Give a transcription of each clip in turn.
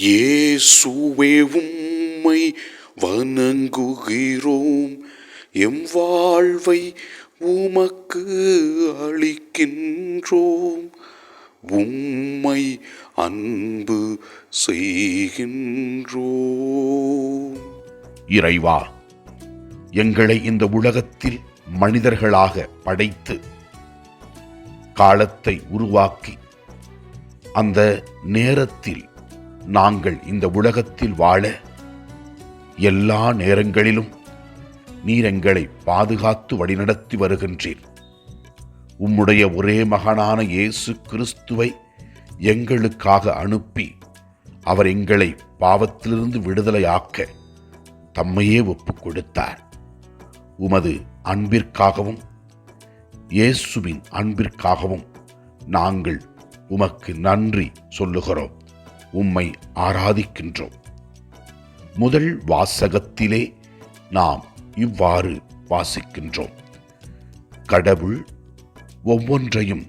இயேசுவே உம்மை வணங்குகிறோம். எம் வாழ்வை உமக்கு அளிக்கின்றோம். உம்மை அன்பு செய்கின்றோம். இறைவா எங்களை இந்த உலகத்தில் மனிதர்களாக படைத்து காலத்தை உருவாக்கி அந்த நேரத்தில் நாங்கள் இந்த உலகத்தில் வாழ எல்லா நேரங்களிலும் நீர் எங்களை பாதுகாத்து வழிநடத்தி வருகின்றீர். உம்முடைய ஒரே மகனான இயேசு கிறிஸ்துவை எங்களுக்காக அனுப்பி அவர் எங்களை பாவத்திலிருந்து விடுதலையாக்க தம்மையே ஒப்புக் கொடுத்தார். உமது அன்பிற்காகவும் இயேசுவின் அன்பிற்காகவும் நாங்கள் உமக்கு நன்றி சொல்லுகிறோம். உம்மை ஆராதிக்கின்றோம். முதல் வாசகத்திலே நாம் இவ்வாறு வாசிக்கின்றோம். கடவுள் ஒவ்வொன்றையும்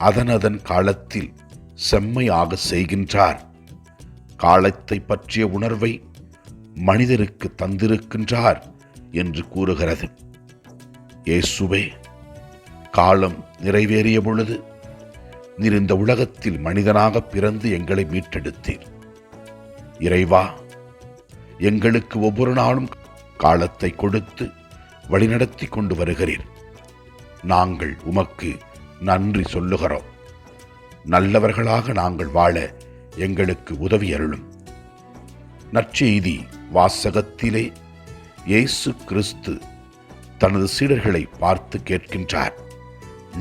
அதனதன் காலத்தில் செம்மையாக செய்கின்றார். காலத்தை பற்றிய உணர்வை மனிதருக்கு தந்திருக்கின்றார் என்று கூறுகிறது. இயேசுவே காலம் நிறைவேறிய பொழுது நீர் இந்த உலகத்தில் மனிதனாக பிறந்து எங்களை மீட்டெடுத்தீர். இறைவா எங்களுக்கு ஒவ்வொரு நாளும் காலத்தை கொடுத்து வழிநடத்தி கொண்டு வருகிறீர். நாங்கள் உமக்கு நன்றி சொல்லுகிறோம். நல்லவர்களாக நாங்கள் வாழ எங்களுக்கு உதவி அருளும். நற்செய்தி வாசகத்திலே இயேசு கிறிஸ்து தனது சீடர்களை பார்த்து கேட்கின்றார்.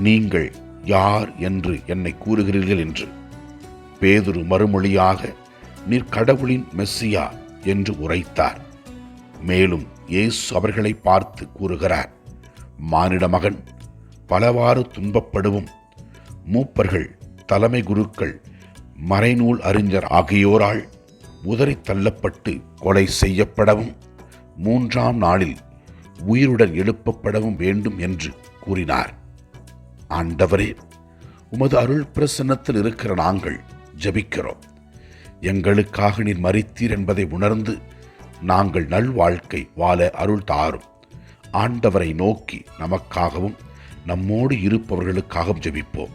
நீங்கள் யார் என்று என்னை கூறுகிறீர்கள் என்று. பேதுரு மறுமொழியாக நீர் கடவுளின் மெஸ்ஸியா? என்று உரைத்தார். மேலும் இயேசு அவர்களை பார்த்து கூறுகிறார் மானிட மகன் பலவாறு துன்பப்படுவும். மூப்பர்கள் தலைமை குருக்கள் மறைநூல் அறிஞர் ஆகியோரால் உதறி தள்ளப்பட்டு கொலை செய்யப்படவும் மூன்றாம் நாளில் உயிருடன் எழுப்பப்படவும் வேண்டும் என்று கூறினார். ஆண்டவரே உமது அருள் பிரசன்னத்தில் இருக்கிற நாங்கள் ஜபிக்கிறோம். எங்களுக்காக நீர் மறித்தீர் என்பதை உணர்ந்து நாங்கள் நல்வாழ்க்கை வாழ அருள் தாரும். ஆண்டவரை நோக்கி நமக்காகவும் நம்மோடு இருப்பவர்களுக்காகவும் ஜெபிப்போம்.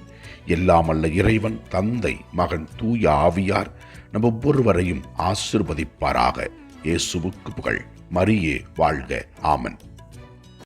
எல்லாம் அல்ல இறைவன் தந்தை மகன் தூய ஆவியார் நம் ஒவ்வொருவரையும் ஆசிர்வதிப்பாராக. இயேசுவுக்கு புகழ். மரியே வாழ்க. ஆமன்.